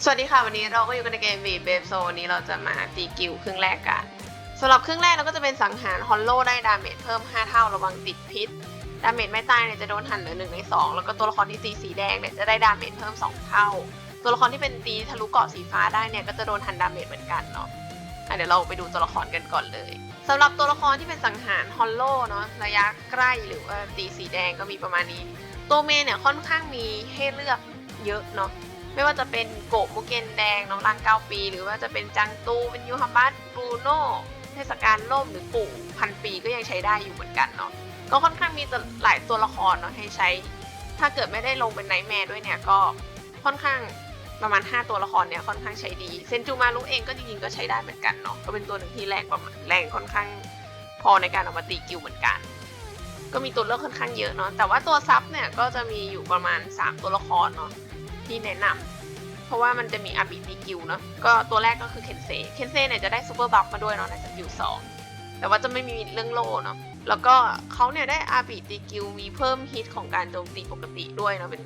สวัสดีค่ะ วันนี้เราก็อยู่กันในเกมบีเบฟโซนี้เราจะมาตีกิวครึ่งแรกกันสำหรับครึ่งแรกเราก็จะเป็นสังหารฮอลโลได้ดาเมจเพิ่ม 5 เท่าระวังติดพิษดาเมจไม่ตายเนี่ยจะโดนหันเหลือ1ใน2แล้วก็ตัวละครที่ตีสีแดงเนี่ยจะได้ดาเมจเพิ่ม 2 เท่า ตัวละครที่เป็นตีทะลุเกาะสีฟ้าได้เนี่ยก็จะโดนหันดาเมจเหมือนกันเนาะะเดี๋ยวเราไปดูตัวละครกันก่อนเลยสำหรับตัวละครที่เป็นสังหารฮอลโลเนาะระยะใกล้หรือว่าตีสีแดงก็มีประมาณนี้ ตัวเมย์เนี่ยค่อนข้างมีให้เลือกเยอะเนาะ ไม่ว่าจะเป็นโกะมุเกนแดงน้องรังเก้าปี หรือว่าจะเป็นจังตูเป็นยูฮัมบัสบรูโน่เทศกาลล่มหรือปู่พันปีก็ยังใช้ได้อยู่เหมือนกันเนาะก็ค่อนข้างมีหลายตัวละครเนาะให้ใช้ ถ้าเกิดไม่ได้ลงเป็นไนท์แมร์ด้วยเนี่ยก็ค่อนข้างประมาณ 5 ตัวละครเนี่ยค่อนข้างใช้ดีเซนจูมารุเองก็จริงๆก็ใช้ได้เหมือนกันเนาะก็เป็นตัวหนึ่งที่แรงประมาณแรงค่อนข้างพอในการเอามาตีกิวเหมือนกัน ก็มีตัวเลือกค่อนข้างเยอะเนาะแต่ว่าตัวซับเนี่ยก็จะมีอยู่ประมาณ 3 ตัวละครเนาะ ที่แนะนำเพราะว่ามันจะมีอาบิติกิวเนาะก็ตัวแรกก็คือเคนเซเคนเซเนี่ยจะได้ซูเปอร์บัฟมาด้วยเนาะในสกิลสองแต่ว่าจะไม่มีเรื่องโลเนาะแล้วก็เขาเนี่ยได้อาบิติกิวมีเพิ่มฮิตของการโจมตีปกติด้วยเนาะเป็น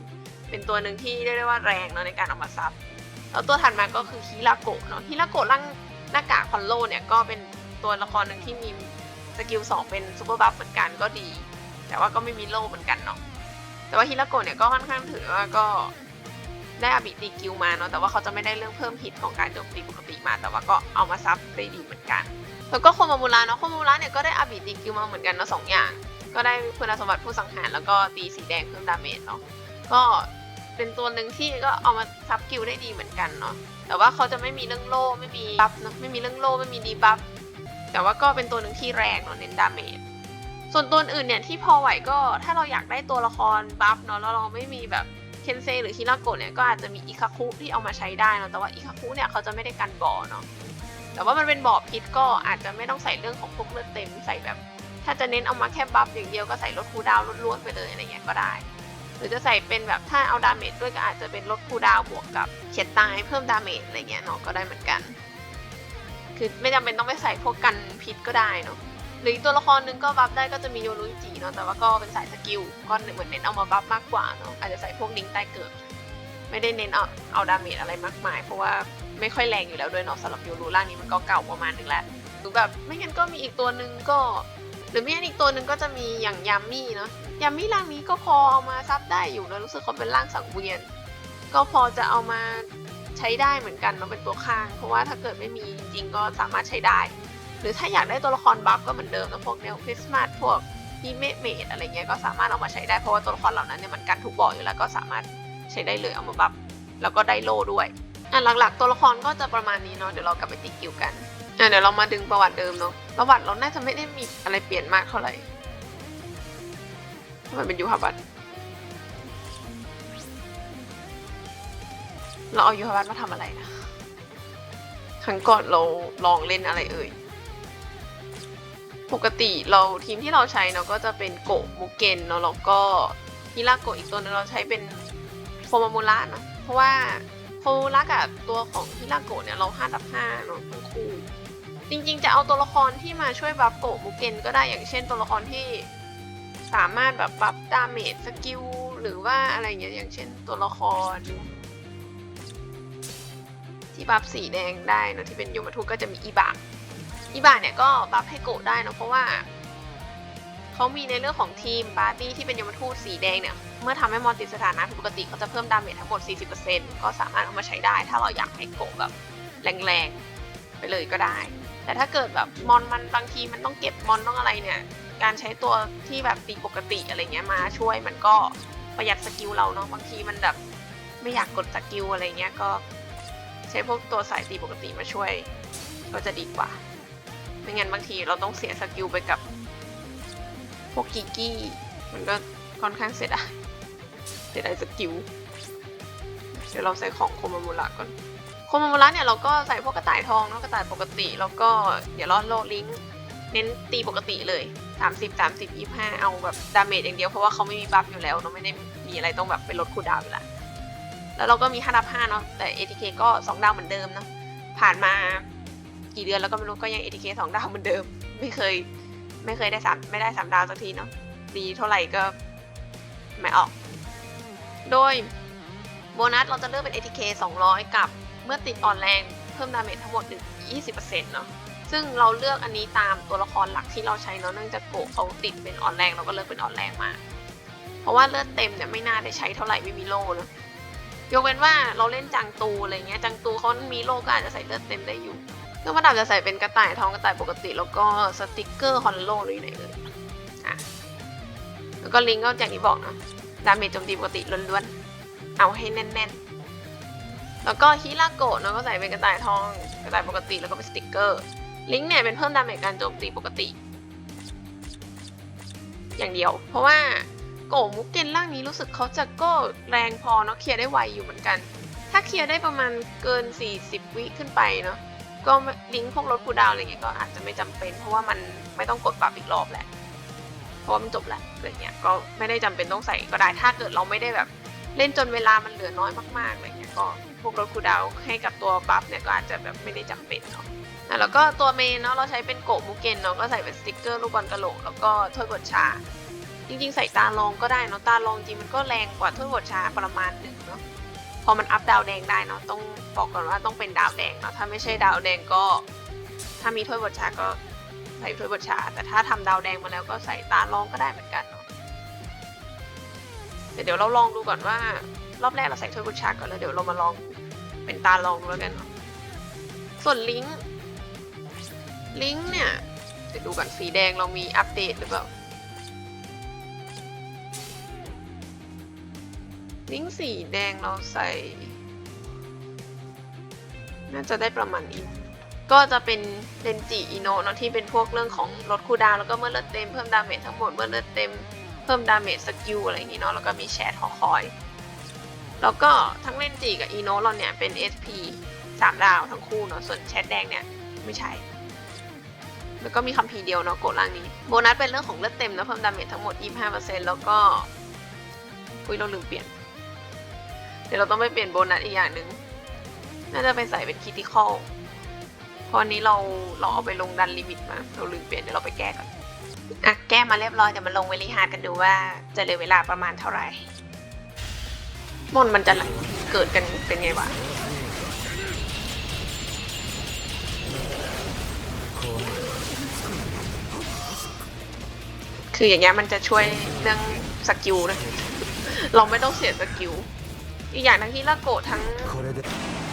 เป็นตัวหนึ่งที่เรียกได้ว่าแรงเนาะในการเอามาซับแล้วตัวถัดมาก็คือฮิราโกะเนาะฮิราโกะร่างหน้ากากคอนโลเนี่ยก็เป็นตัวละครหนึ่งที่มีสกิลสองเป็นซูเปอร์บัฟเหมือนกันก็ดี แต่ว่าก็ไม่มีโลเหมือนกันเนาะแต่ว่าฮิราโกะเนี่ยก็ค่อนข้างถือว่าก็ ได้อาบิตีกิวมาเนาะแต่ว่าเขาจะไม่ได้เรื่องเพิ่มฮิตของการโจมตีปกติมา แต่ว่าก็เอามาซับได้ดีเหมือนกัน แล้วก็โคมามูระเนาะโคมามูระเนี่ยก็ได้อาบิตีกิวมาเหมือนกันเนาะสองอย่าง ก็ได้คุณสมบัติผู้สังหารแล้วก็ตีสีแดงเพิ่มดาเมจเนาะก็เป็นตัวหนึ่งที่ก็เอามาซับกิวได้ดีเหมือนกันเนาะแต่ว่าเขาจะไม่มีเรื่องโล่ไม่มีบัฟเนาะไม่มีเรื่องโล่ไม่มีดีบัฟแต่ว่าก็เป็นตัวหนึ่งที่แรงเนาะเน้นดาเมจส่วนตัวอื่นเนี่ยที่พอไหวก็ถ้าเราอยากได้ตัวละครบัฟเนาะแล้วเราไม่มีแบบ เคนเซหรือฮิราโกะเนี่ยก็อาจจะมีอิคาคุที่เอามาใช้ได้เนาะแต่ว่าอิคาคุเนี่ยเขาจะไม่ได้กันบ่อเนาะแต่ว่ามันเป็นบ่อพิษก็อาจจะไม่ต้องใส่เรื่องของพวกเลือดเต็มใส่แบบ ถ้าจะเน้นเอามาแค่บัฟอย่างเดียวก็ใส่ลดคูดาวล้วนๆไปเลยอะไรเงี้ยก็ได้ หรือจะใส่เป็นแบบถ้าเอาดาเมจด้วยก็อาจจะเป็นลดคูดาวบวกกับเฉียดตายเพิ่มดาเมจอะไรเงี้ยเนาะก็ได้เหมือนกัน คือไม่จำเป็นต้องไปใส่พวกกันพิษก็ได้เนาะ หรืออีกตัวละครหนึงก็บัฟได้ก็จะมีโยรุจิเนาะแต่ว่าก็เป็นสายสกิลก็เหมือนเน้นเอามาบัฟมากกว่าเนาะอาจจะใส่พวกลิงใต้เกิด ไม่ได้เน้นเอาเอาดาเมจอะไรมากมาย เพราะว่าไม่ค่อยแรงอยู่แล้วด้วยเนาะสำหรับโยรุร่างนี้มันก็เก่าประมาณนึงแล้วหรือแบบไม่งั้นก็มีอีกตัวหนึ่งก็ หรือไม่งั้นอีกตัวหนึ่งก็จะมีอย่างยามมี่เนาะยามี่ร่างนี้ก็พอเอามาซับได้อยู่นะรู้สึกเขาเป็นร่างสังเวียน ก็พอจะเอามาใช้ได้เหมือนกันเนาะเป็นตัวข้าง เพราะว่าถ้าเกิดไม่มีจริงๆก็สามารถใช้ได้ หรือถ้าอยากได้ตัวละครบัฟก็เหมือนเดิมนะพวกแนวคริสต์มาสพวกพีเมเมดอะไรเงี้ยก็สามารถเอามาใช้ได้เพราะว่าตัวละครเหล่านั้นเนี่ยมันกันทุกบ่ออยู่แล้วก็สามารถใช้ได้เลยเอามาบัฟแล้วก็ได้โล่ด้วยอะหลักๆ ตัวละครก็จะประมาณนี้เนาะเดี๋ยวเรากลับไปตีกิวกันอะเดี๋ยวเรามาดึงประวัติเดิมเนาะประวัติเราน่าจะไม่ได้มีอะไรเปลี่ยนมากเท่าไหร่ทำไมเป็นยูฮาบัตเราเอายูฮาบัตมาทำอะไรนะครั้งก่อนเราลองเล่นอะไรเอ่ย ปกติเราทีมที่เราใช้เนาะก็จะเป็นโกะมุเกนเนาะแล้วก็ฮิราโกะอีกตัวนึงเราใช้เป็นโคมามูระเนาะเพราะว่าโคมามูระกับตัวของฮิราโกะเนี่ยเรา5ตับ5เนาะทั้งคู่จริงๆ จะเอาตัวละครที่มาช่วยบัฟโกะมุเกนก็ได้อย่างเช่นตัวละครที่สามารถแบบบัฟดาเมจสกิลหรือว่าอะไรเงี้ยอย่างเช่นตัวละคร ที่บัฟสีแดงได้เนอะที่เป็นยมาทุก็จะมีอีบะ อีบาเนี่ยก็บัฟให้โกะได้นะเพราะว่าเขามีในเรื่องของทีมปาร์ตี้ที่เป็นยมทูตสีแดงเนี่ย เมื่อทำให้มอนติดสถานะผิดปกติเขาจะเพิ่มดาเมจทั้งหมด 40%ก็สามารถเอามาใช้ได้ ถ้าเราอยากให้โกะแบบแรงๆ ไปเลยก็ได้ แต่ถ้าเกิดแบบมอนมันบางทีมันต้องเก็บมอนต้องอะไรเนี่ย การใช้ตัวที่แบบตีปกติอะไรเงี้ยมาช่วยมันก็ประหยัดสกิลเราเนาะบางทีมันแบบไม่อยากกดสกิลอะไรเงี้ยก็ใช้พวกตัวสายตีปกติมาช่วยก็จะดีกว่า ไม่งั้นบางทีเราต้องเสียสกิลไปกับ พวกกิกกี้ มันก็ค่อนข้างเสียดายเสียดายสกิล เดี๋ยวเราใส่ของโคมามูระก่อน โคมามูระเนี่ยเราก็ใส่พวกกระต่ายทองเนาะกระต่ายปกติ แล้วก็เดี๋ยวรอโลลิงเน้นตีปกติเลย 30 30 25 เอาแบบดาเมจอย่างเดียวเพราะว่าเขาไม่มีบัฟอยู่แล้วเนาะไม่ได้มีอะไรต้องแบบไปลดคูดาวอยู่แล้วแล้วเราก็มี5ดับ5เนาะแต่ ATK ก็ 2 ดาวเหมือนเดิมเนาะผ่านมา กี่เดือนแล้วก็ไม่รู้ก็ยัง ATK สองดาวเหมือนเดิม ไม่เคย ไม่เคยได้สามไม่ได้สามดาวสักทีเนาะดีเท่าไหร่ก็ไม่ออก โดยโบนัสเราจะเลือกเป็น ATK 200 กับเมื่อติดอ่อนแรงเพิ่มดาเมจทั้งหมด1 20%เนาะซึ่งเราเลือกอันนี้ตามตัวละครหลักที่เราใช้เนาะเนื่องจากโกเขาติดเป็นอ่อนแรงเราก็เลือกเป็นอ่อนแรงมา เพราะว่าเลือดเต็มเนี่ยไม่น่าได้ใช้เท่าไหร่ไม่มีโล่นะยกเว้นว่าเราเล่นจังตูอะไรเงี้ยจังตูเขามีโล่ก็อาจจะใส่เลือดเต็มได้อยู่ เครื่องประดับจะใส่เป็นกระต่ายทองกระต่ายปกติ แล้วก็สติกเกอร์ฮอนโลอยู่ไหนเอ่ยอะแล้วก็ลิงก็อย่างที่บอกนะดาเมจโจมตีปกติล้วนๆ เอาให้แน่นๆ แล้วก็ฮิราโกะเนาะก็ใส่เป็นกระต่ายทองกระต่ายปกติแล้วก็เป็นสติกเกอร์ ลิงก์เนี่ยเป็นเพิ่มดาเมจการโจมตีปกติ อย่างเดียว เพราะว่าโกมุกเกนล่างนี้รู้สึกเขาจะก็แรงพอเนาะเคลียร์ได้ไวอยู่เหมือนกัน ถ้าเคลียร์ได้ประมาณเกิน 40 วิขึ้นไปเนาะ ก็ลิงก์พวกรถคูดาวอะไรเงี้ยก็อาจจะไม่จำเป็น เพราะว่ามันไม่ต้องกดปรับอีกรอบแหละ เพราะว่ามันจบแล้วอะไรเงี้ยก็ไม่ได้จำเป็นต้องใส่ก็ได้ถ้าเกิดเราไม่ได้แบบ เล่นจนเวลามันเหลือน้อยมากๆอะไรเงี้ยก็พวกรถคูดาวให้กับตัวบัฟเนี่ยก็อาจจะแบบไม่ได้จำเป็นเนาะอะแล้วก็ตัวเมนเนาะเราใช้เป็นโกะมุกเกนเนาะก็ใส่เป็นสติกเกอร์ลูกบอลกระโหลกแล้วก็ถ้วยบดชา จริงๆ ใส่ตาลองก็ได้เนาะตาลองจริงมันก็แรงกว่าถ้วยบดชาประมาณหนึ่งเนาะ พอมันอัพดาวแดงได้เนาะต้องบอกก่อนว่าต้องเป็นดาวแดงเนาะถ้าไม่ใช่ดาวแดงก็ ถ้ามีถ้วยบดชาก็ใส่ถ้วยบดชา แต่ถ้าทำดาวแดงมาแล้วก็ใส่ตาลองก็ได้เหมือนกันเนาะเดี๋ยวเราลองดูก่อนว่า รอบแรกเราใส่ถ้วยบดชาก่อนแล้วเดี๋ยวเรามาลองเป็นตาลองดูแล้วกันเนาะส่วนลิงก์ลิงก์เนี่ยเดี๋ยวดูก่อนสีแดงเรามีอัปเดตหรือเปล่า ลิงก์สีแดงเราใส่ น่าจะได้ประมาณนี้ก็จะเป็นเรนจิอิโนะเนาะที่เป็นพวกเรื่องของลดคูดาวแล้วก็เมื่อเลือดเต็มเพิ่มดาเมจทั้งหมดเมื่อเลือดเต็มเพิ่มดาเมจสกิลอะไรอย่างงี้เนาะแล้วก็มีแชทหอคอย แล้วก็ทั้งเรนจิกับอิโนะเราเนี่ยเป็น SP สามดาวทั้งคู่เนาะส่วนแชทแดงเนี่ยไม่ใช่ แล้วก็มีคัมภีเดียวเนาะโกดล่างนี้โบนัสเป็นเรื่องของเลือดเต็มนะเพิ่มดาเมจทั้งหมด 25%แล้วก็อุ้ยเราลืมเปลี่ยน เดี๋ยวเราต้องไปเปลี่ยนโบนัสอีกอย่างหนึ่งน่าจะไปใส่เป็นคิติคอลเพราะอันนี้เราเราเอาไปลงดันลิมิตมาเราลืมเปลี่ยนเดี๋ยวเราไปแก้ก่อนอะแก้มาเรียบร้อยเดี๋ยวมาลงเวลิฮาร์ดกันดูว่าจะเหลือเวลาประมาณเท่าไหร่มอนมันจะเกิดกันเป็นไงวะคืออย่างเงี้ยมันจะช่วยเรื่องสกิลนะ เราไม่ต้องเสียสกิล อีกอย่างทั้งที่ละโกะทั้ง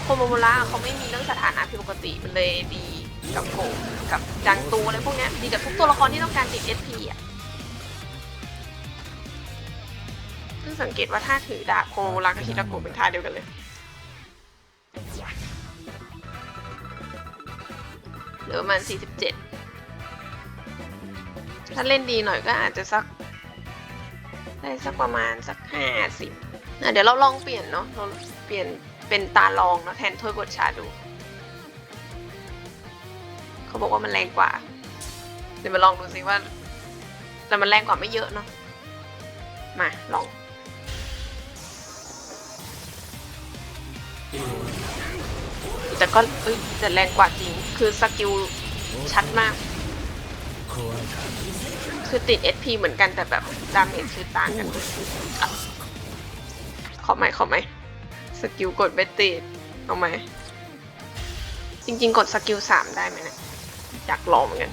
โคโมโมระเขาไม่มีเรื่องสถานะผิดปกติมันเลยดีกับโกะกับจังตูอะไรพวกเนี้ยดีกับทุกตัวละครที่ต้องการติด SP อะซึ่งสังเกตว่าถ้าถือดาบโคโมโมระกับฮิละโกะเป็นท่าเดียวกันเลยหรือประมาณ47 ถ้าเล่นดีหน่อยก็อาจจะสัก ได้สักประมาณสัก 50 เดี๋ยวเราลองเปลี่ยนเนาะเราเปลี่ยนเป็นตาลองเนาะแทนถ้วยกดชาดู เขาบอกว่ามันแรงกว่า เดี๋ยวมาลองดูสิว่า แต่มันแรงกว่าไม่เยอะเนาะมาลองแต่ก็เออแต่แรงกว่าจริง คือสกิลชัดมาก คือติด SP เหมือนกันแต่แบบดาเมจคือต่างกัน ขอใหม่ขอไหมสกิลกดไม่ติดเอาไหมจริงๆ กดสกิลสามได้ไหมเนะี่ยอยากลองเหมือนกัน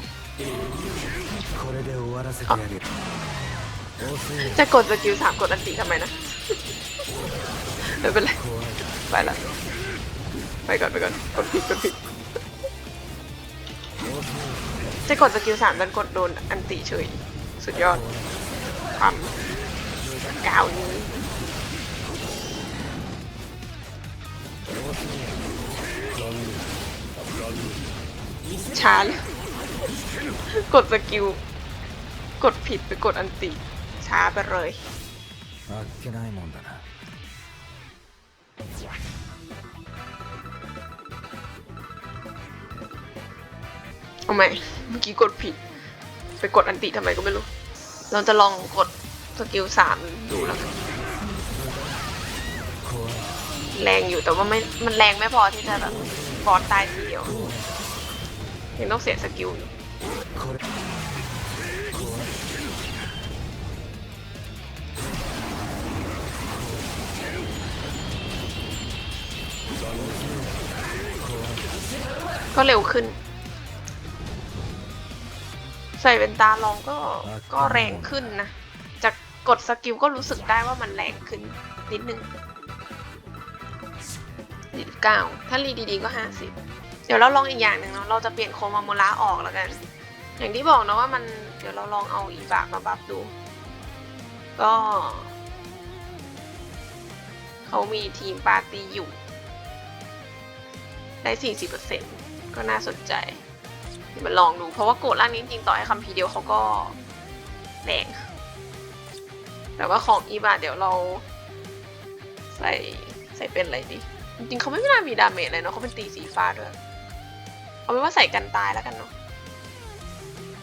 จะกดสกิลสามกดอันติทำไมนะไม่เป็นไรไปละไปก่อนไปก่อนกดผิดกดผิดจะกดสกิลสามดันกดโดนอันติเฉย สุดยอดความกาวนี้ ช้าเลยกดสกิล กดผิดไปกดอันติช้าไปเลยเอาไหมเมื่อกี้กดผิด ไปกดอันติทำไมก็ไม่รู้ เราจะลองกดสกิลสามดูแล้ว แรงอยู่แต่ว่าไม่มันแรงไม่พอที่จะแบบบอสตายทีเดียวยังต้องเสียสกิลอยู่ก็เร็วขึ้น ใส่เป็นตาลองก็ก็แรงขึ้นนะ จากกดสกิลก็รู้สึกได้ว่ามันแรงขึ้นนิดนึง ดีเก้าถ้ารีดีๆก็ห้าสิบเดี๋ยวเราลองอีกอย่างหนึ่งเนาะ เราจะเปลี่ยนโคมาโมระออกแล้วกัน อย่างที่บอกนะว่ามัน เดี๋ยวเราลองเอาอีบากมาบัฟดู ก็เขามีทีมปาร์ตี้อยู่ ได้สี่สิบเปอร์เซ็นก็น่าสนใจเดี๋ยวมาลองดู เพราะว่าโกดล่างนี้จริงๆต่อให้คำพีเดียวเขาก็แรงแต่ว่าของอีบาเดี๋ยวเราใส่ใส่เป็นอะไรดี จริงเขาไม่น่ามีดาเมจเลยเนาะเขาเป็นตีสีฟ้าด้วยเอาเป็นว่าใส่กันตายแล้วกันเนาะ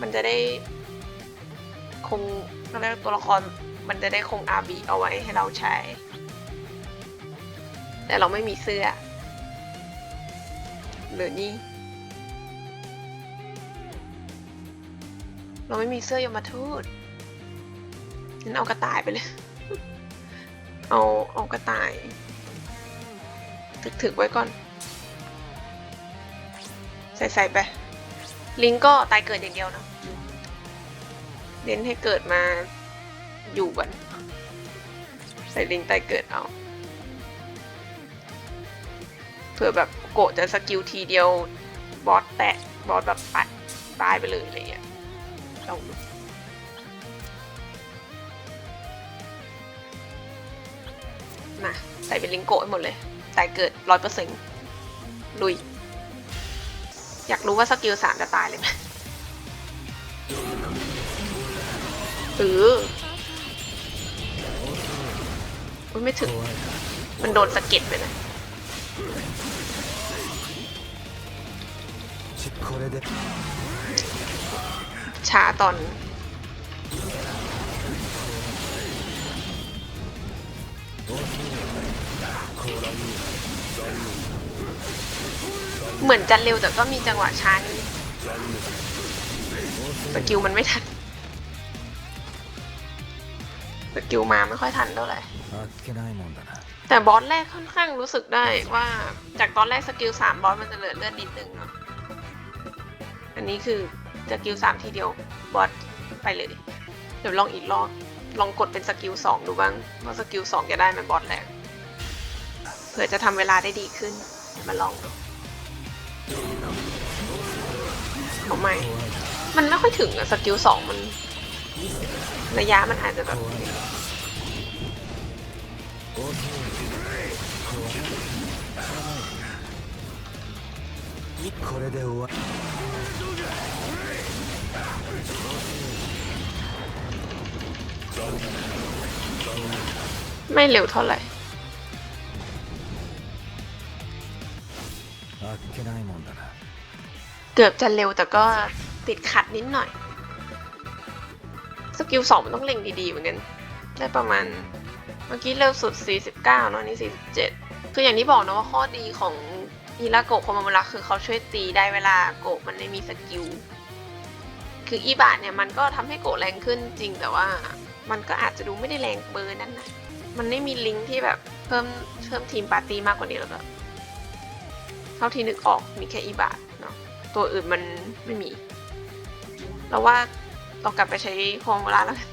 มันจะได้คงเขาเรียกตัวละครมันจะได้คงอาบีเอาไว้ให้เราใช้ แต่เราไม่มีเสื้อเหลือนี่เราไม่มีเสื้อยมทูตงั้นเอากระต่ายไปเลย เอาเอากระต่าย ถึกๆไว้ก่อน ใส่ๆไป ลิงก็ตายเกิดอย่างเดียวนะเน้นให้เกิดมาอยู่ก่อนใส่ลิงตายเกิดเอาเผื่อแบบโกะจะสกิลทีเดียวบอสแตะบอสแบบปัดตายไปเลยอะไรเงี้ยลองดูมาใส่เป็นลิงโกะให้หมดเลย แต่เกิดร้อยเปอร์เซ็นต์ลุย อยากรู้ว่าสกิลสามจะตายเลยไหมหรืออุ้ยไม่ถึง มันโดนสะเก็ดไปนะช้าตอน เหมือนจะเร็วแต่ก็มีจังหวะช้านี้สกิลมันไม่ทันสกิวมาไม่ค่อยทันเท่าไหร่แต่บอสแรกค่อนข้างรู้สึกได้ว่าจากตอนแรกสกิลสามบอสมันจะเหลือเลือดนิดนึงเนาะอันนี้คือสกิลสามทีเดียวบอสไปเลย เดี๋ยวลองอีกรอบลองกดเป็นสกิลสองดูบ้างว่าสกิลสองจะได้ไหมบอสแรก ผื่อจะทำเวลาได้ดีขึ้น มาลองดูเอาไหมมันไม่ค่อยถึงอะสกิลสองมัน ระยะมันอาจจะแบบ これで終わ ไม่เร็วเท่าไหร่ っけないもんだな เกือบจะเร็วแต่ก็ติดขัดนิดหน่อย สกิลสองมันต้องเล็งดีๆเหมือนกัน ได้ประมาณ เมื่อกี้เร็วสุด 49เนอะอันนี่ 47 คืออย่างที่บอกนะว่าข้อดีของฮิราโกะโคมามุระคือเขาช่วยตีได้เวลาโกะมันไม่มีสกิล คืออีบาเนี่ยมันก็ทำให้โกะแรงขึ้นจริงแต่ว่า มันก็อาจจะดูไม่ได้แรงเบอร์นั้นนะ มันไม่มีลิงก์ที่แบบเพิ่มเพิ่มทีมปาร์ตี้มากกว่านี้แล้วก็ เท่าที่นึกออกมีแค่อีบาเนาะตัวอื่นมันไม่มี เราว่าเรากลับไปใช้โคมโบราแล้วกัน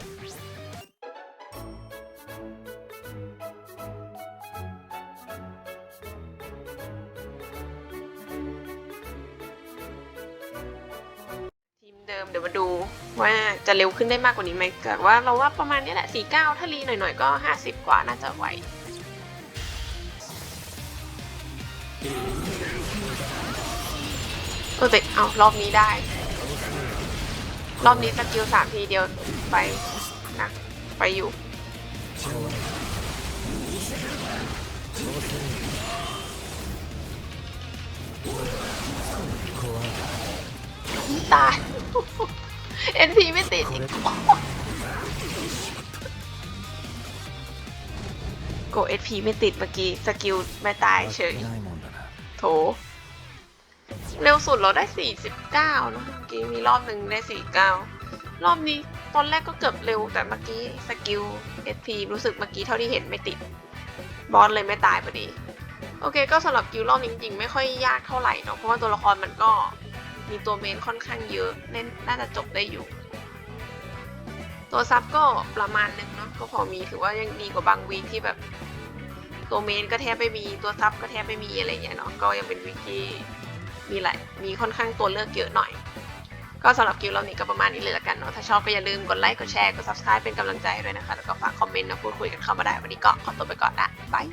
ทีมเดิมเดี๋ยวมาดูว่าจะเร็วขึ้นได้มากกว่านี้ไหมแต่ว่าเราว่าประมาณนี้แหละ 49 ถ้ารีหน่อยๆ ก็ 50 กว่าน่าจะไหว ตัวเด็เอารอบนี้ได้ รอบนี้สกิลสามทีเดียวไปนะไปอยู่ตายเอ็นพีไม่ติดอีกโกเอ็นพีไม่ติดเมื่อกี้ สกิลไม่ตายเฉย โถ เร็วสุดเราได้ 49เนอะเมื่อกี้มีรอบหนึ่งได้ 49 รอบนี้ตอนแรกก็เกือบเร็วแต่เมื่อกี้สกิล SP รู้สึกเมื่อกี้เท่าที่เห็นไม่ติด บอสเลยไม่ตายพอดีโอโอเค ก็สำหรับกิลรอบนี้จริงๆ ไม่ค่อยยากเท่าไหร่เนาะเพราะว่าตัวละครมันก็มีตัวเมนค่อนข้างเยอะเน่นน่าจะจบได้อยู่ ตัวซับก็ประมาณหนึ่งเนาะก็พอมีถือว่ายังดีกว่าบางวีที่แบบตัวเมนก็แทบไม่มีตัวซับก็แทบไม่มีอะไรเงี้ยเนาะก็ยังเป็นวีคที่ มีหลายมีค่อนข้างตัวเลือกเยอะหน่อย ก็สำหรับกิลรานี้ก็ประมาณนี้เลยละกันเนาะถ้าชอบก็อย่าลืมกดไลค์กดแชร์กด subscribe เป็นกำลังใจให้ด้วยนะคะ แล้วก็ฝากคอมเมนต์นะพูดคุยกันเข้ามาได้วันนี้ก็ขอตัวไปก่อนละบาย